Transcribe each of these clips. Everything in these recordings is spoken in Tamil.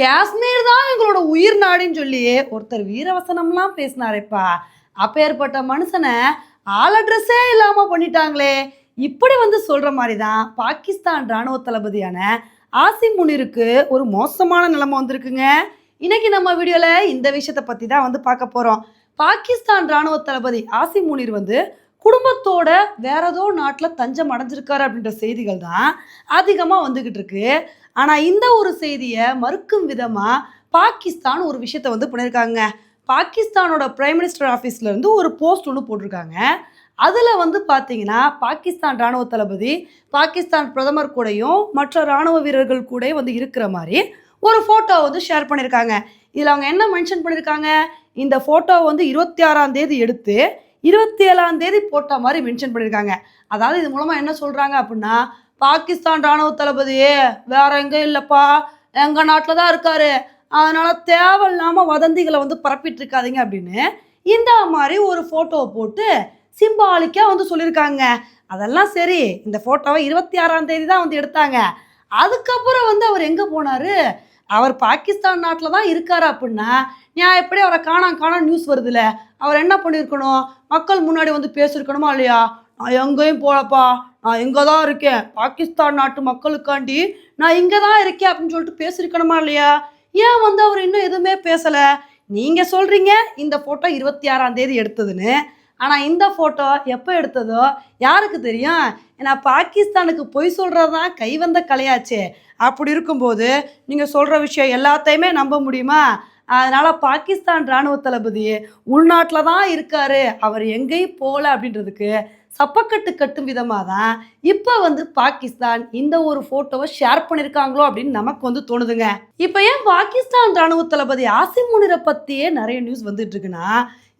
காஷ்மீர் தான் எங்களோட உயிர் நாடுன்னு சொல்லி ஒருத்தர் வீரவசனம்லாம் பேசினாரேப்பா. அப்பேற்பட்ட மனுஷனை ஆள் அட்ரஸே இல்லாமல் பண்ணிட்டாங்களே. இப்படி வந்து சொல்கிற மாதிரி தான் பாகிஸ்தான் ராணுவ தளபதியான ஆசிம் முனிருக்கு ஒரு மோசமான நிலைமை வந்திருக்குங்க. இன்னைக்கு நம்ம வீடியோவில் இந்த விஷயத்தை பற்றி தான் வந்து பார்க்க போகிறோம் பாகிஸ்தான் ராணுவ தளபதி ஆசிம் முனிர் வந்து குடும்பத்தோட வேற ஏதோ நாட்டில் தஞ்சம் அடைஞ்சிருக்காரு அப்படின்ற செய்திகள் தான் அதிகமாக வந்துக்கிட்டு இருக்கு. ஆனால் இந்த ஒரு செய்தியை மறுக்கும் விதமாக பாகிஸ்தான் ஒரு விஷயத்த வந்து பண்ணியிருக்காங்க. பாகிஸ்தானோட பிரைம் மினிஸ்டர் ஆஃபீஸ்லேருந்து ஒரு போஸ்ட் ஒன்று போட்டிருக்காங்க. அதில் வந்து பார்த்தீங்கன்னா பாகிஸ்தான் ராணுவ தளபதி பாகிஸ்தான் பிரதமர் கூடயும் மற்ற ராணுவ வீரர்கள் கூட வந்து இருக்கிற மாதிரி ஒரு ஃபோட்டோ வந்து ஷேர் பண்ணியிருக்காங்க. இதில் அவங்க என்ன மென்ஷன் பண்ணியிருக்காங்க? இந்த ஃபோட்டோ வந்து இருபத்தி ஆறாம் தேதி எடுத்து இருபத்தி ஏழாம் தேதி போட்ட மாதிரி மென்ஷன் பண்ணியிருக்காங்க. அதாவது இது மூலமாக என்ன சொல்கிறாங்க அப்படின்னா பாகிஸ்தான் ராணுவ தளபதி வேற எங்கே இல்லைப்பா? எங்கள் நாட்டில் தான் இருக்காரு. அதனால தேவையில்லாமல் வதந்திகளை வந்து பரப்பிட்டு இருக்காதீங்க அப்படின்னு இந்த மாதிரி ஒரு ஃபோட்டோவை போட்டு சிம்பாலிக்காக வந்து சொல்லியிருக்காங்க. அதெல்லாம் சரி இந்த ஃபோட்டோவை இருபத்தி ஆறாம் தேதி தான் வந்து எடுத்தாங்க. அதுக்கப்புறம் வந்து அவர் எங்கே போனார்? அவர் பாகிஸ்தான் நாட்டில் தான் இருக்கார் அப்படின்னா நான் எப்படி அவரை காணாம் காணாம் நியூஸ் வருதுல்ல அவர் என்ன பண்ணியிருக்கணும்? மக்கள் முன்னாடி வந்து பேசியிருக்கணுமா இல்லையா? நான் எங்கேயும் போகலப்பா. நான் இங்கே தான் இருக்கேன் பாகிஸ்தான் நாட்டு மக்களுக்காண்டி நான் இங்கே தான் இருக்கேன் அப்படின்னு சொல்லிட்டு பேசியிருக்கணுமா இல்லையா? ஏன் வந்து அவர் இன்னும் எதுவுமே பேசலை? நீங்கள் சொல்கிறீங்க இந்த ஃபோட்டோ இருபத்தி ஆறாம் தேதி எடுத்ததுன்னு. ஆனால் இந்த ஃபோட்டோ எப்போ எடுத்ததோ யாருக்கு தெரியும்? ஏன்னா பாகிஸ்தானுக்கு பொய் சொல்கிறது தான் கைவந்த கலையாச்சே. அப்படி இருக்கும்போது நீங்கள் சொல்கிற விஷயம் எல்லாத்தையுமே நம்ப முடியுமா? அதனால் பாகிஸ்தான் ராணுவ தளபதி உள்நாட்டில் தான் இருக்கார். அவர் எங்கேயும் போகல அப்படின்றதுக்கு சப்பக்கட்டு கட்டும் விதமாக தான் இப்போ வந்து பாகிஸ்தான் இந்த ஒரு ஃபோட்டோவை ஷேர் பண்ணியிருக்காங்களோ அப்படின்னு நமக்கு வந்து தோணுதுங்க. இப்போ ஏன் பாகிஸ்தான் ராணுவ தளபதி ஆசிம் முனிரை பற்றியே நிறைய நியூஸ் வந்துட்டு இருக்குன்னா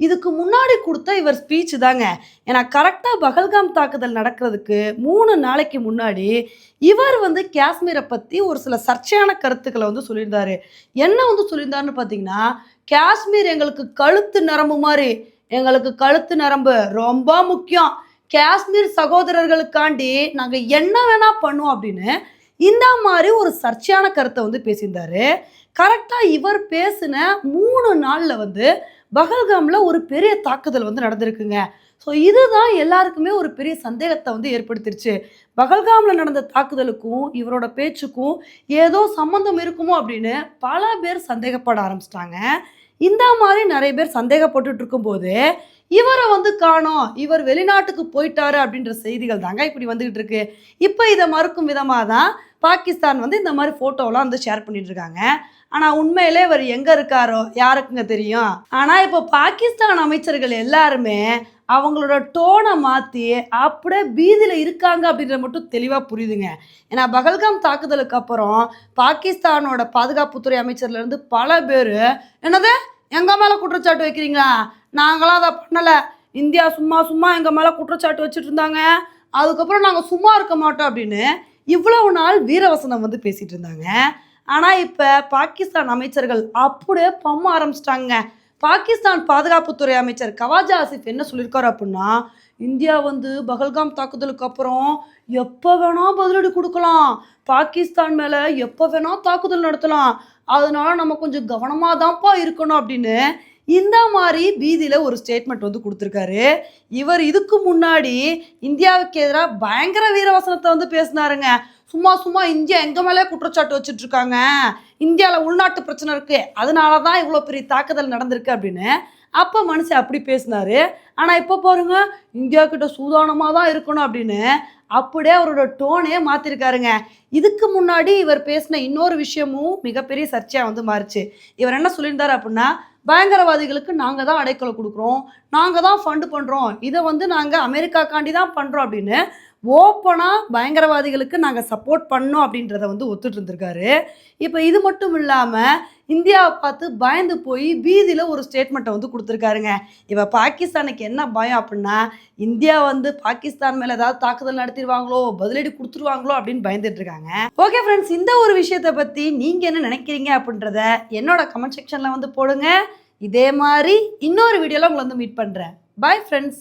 இதுக்கு முன்னாடி கொடுத்த இவர் ஸ்பீச் தாங்க. ஏன்னா கரெக்டாக பகல்காம் தாக்குதல் நடக்கிறதுக்கு மூணு நாளைக்கு முன்னாடி இவர் வந்து காஷ்மீரை பற்றி ஒரு சில சர்ச்சையான கருத்துக்களை வந்து சொல்லியிருந்தாரு. என்ன வந்து சொல்லியிருந்தாருன்னு பார்த்தீங்கன்னா காஷ்மீர் எங்களுக்கு கழுத்து நரம்பு மாதிரி. எங்களுக்கு கழுத்து நரம்பு ரொம்ப முக்கியம். காஷ்மீர் சகோதரர்களுக்காண்டி நாங்கள் என்ன வேணா பண்ணுவோம் அப்படின்னு இந்த மாதிரி ஒரு சர்ச்சையான கருத்தை வந்து பேசியிருந்தாரு. கரெக்டாக இவர் பேசின மூணு நாளில் வந்து பகல்காமில் ஒரு பெரிய தாக்குதல் வந்து நடந்திருக்குங்க. ஸோ இதுதான் எல்லாருக்குமே ஒரு பெரிய சந்தேகத்தை வந்து ஏற்படுத்திருச்சு. பகல்காமில் நடந்த தாக்குதலுக்கும் இவரோட பேச்சுக்கும் ஏதோ சம்மந்தம் இருக்குமோ அப்படின்னு பல பேர் சந்தேகப்பட ஆரம்பிச்சிட்டாங்க. இந்த மாதிரி நிறைய பேர் சந்தேகப்பட்டுட்டு இருக்கும்போது இவரை வந்து காணோம். இவர் வெளிநாட்டுக்கு போயிட்டாரு அப்படின்ற செய்திகள் தாங்க இப்படி வந்துகிட்டு இருக்கு. இப்போ இதை மறுக்கும் விதமாக தான் பாகிஸ்தான் வந்து இந்த மாதிரி ஃபோட்டோலாம் வந்து ஷேர் பண்ணிட்டு இருக்காங்க. ஆனால் உண்மையிலே இவர் எங்கே இருக்காரோ யாருக்குங்க தெரியும்? ஆனால் இப்போ பாகிஸ்தான் அமைச்சர்கள் எல்லாருமே அவங்களோட டோனை மாற்றி அப்படியே பீதியில் இருக்காங்க அப்படின்றது மட்டும் தெளிவாக புரியுதுங்க. ஏன்னா பகல்காம் தாக்குதலுக்கு அப்புறம் பாகிஸ்தானோட பாதுகாப்புத்துறை அமைச்சர்லேருந்து பல பேர் என்னது? எங்கள் மேலே குற்றச்சாட்டு வைக்கிறீங்களா? நாங்களாம் அதை பண்ணலை. இந்தியா சும்மா சும்மா எங்கள் மேலே குற்றச்சாட்டு வச்சுட்டு இருந்தாங்க அதுக்கப்புறம் நாங்கள் சும்மா இருக்க மாட்டோம் அப்படின்னு இவ்வளவு நாள் வீரவசனம் வந்து பேசிகிட்டு இருந்தாங்க. ஆனால் இப்போ பாகிஸ்தான் அமைச்சர்கள் அப்படியே பம்ம ஆரம்பிச்சிட்டாங்க. பாகிஸ்தான் பாதுகாப்புத்துறை அமைச்சர் கவாஜா ஆசிஃப் என்ன சொல்லியிருக்காரு அப்படின்னா இந்தியா வந்து பகல்காம் தாக்குதலுக்கு அப்புறம் எப்போ வேணால் பதிலடி கொடுக்கலாம். பாகிஸ்தான் மேலே எப்போ வேணால் தாக்குதல் நடத்தலாம். அதனால நம்ம கொஞ்சம் கவனமாக தான்ப்பா இருக்கணும் அப்படின்னு இந்த மாதிரி பீதியில் ஒரு ஸ்டேட்மெண்ட் வந்து கொடுத்துருக்காரு. இவர் இதுக்கு முன்னாடி இந்தியாவுக்கு எதிராக பயங்கர வீரவசனத்தை வந்து பேசினாருங்க. சும்மா சும்மா இந்தியா எங்கே மேலே குற்றச்சாட்டு வச்சுட்டு இருக்காங்க இந்தியாவில் உள்நாட்டு பிரச்சனை இருக்குது அதனால தான் இவ்வளோ பெரிய தாக்குதல் நடந்திருக்கு அப்படின்னு. அப்போ மனுஷன் அப்படி பேசினாரு. ஆனால் இப்போ பாருங்க இந்தியா கிட்ட சூதானமாக தான் இருக்கணும் அப்படின்னு அப்படியே அவரோட டோனே மாற்றிருக்காருங்க இதுக்கு முன்னாடி இவர் பேசின இன்னொரு விஷயமும் மிகப்பெரிய சர்ச்சையாக வந்து மாறுச்சு. இவர் என்ன சொல்லியிருந்தார் அப்படின்னா பயங்கரவாதிகளுக்கு நாங்கள் தான் அடைக்கலை கொடுக்குறோம். நாங்கள் தான் ஃபண்டு பண்ணுறோம் இதை வந்து நாங்கள் அமெரிக்காக்காண்டி தான் பண்ணுறோம் அப்படின்னு ஓப்பனாக பயங்கரவாதிகளுக்கு நாங்கள் சப்போர்ட் பண்ணோம் அப்படின்றத வந்து ஒத்துட்டு இருந்திருக்காரு இப்போ இது மட்டும் இல்லாமல் இந்தியாவை பார்த்து பயந்து போய் பீதியில் ஒரு ஸ்டேட்மெண்ட்டை வந்து கொடுத்துருக்காருங்க. இப்போ பாகிஸ்தானுக்கு என்ன பயம் அப்படின்னா இந்தியா வந்து பாகிஸ்தான் மேலே ஏதாவது தாக்குதல் நடத்திடுவாங்களோ பதிலடி கொடுத்துருவாங்களோ அப்படின்னு பயந்துட்டு இருக்காங்க. ஓகே ஃப்ரெண்ட்ஸ் இந்த ஒரு விஷயத்தை பற்றி நீங்கள் என்ன நினைக்கிறீங்க அப்படின்றத என்னோட கமெண்ட் செக்ஷனில் வந்து போடுங்க. இதே மாதிரி இன்னொரு வீடியோவில் உங்களை வந்து மீட் பண்ணுறேன் பாய் ஃப்ரெண்ட்ஸ்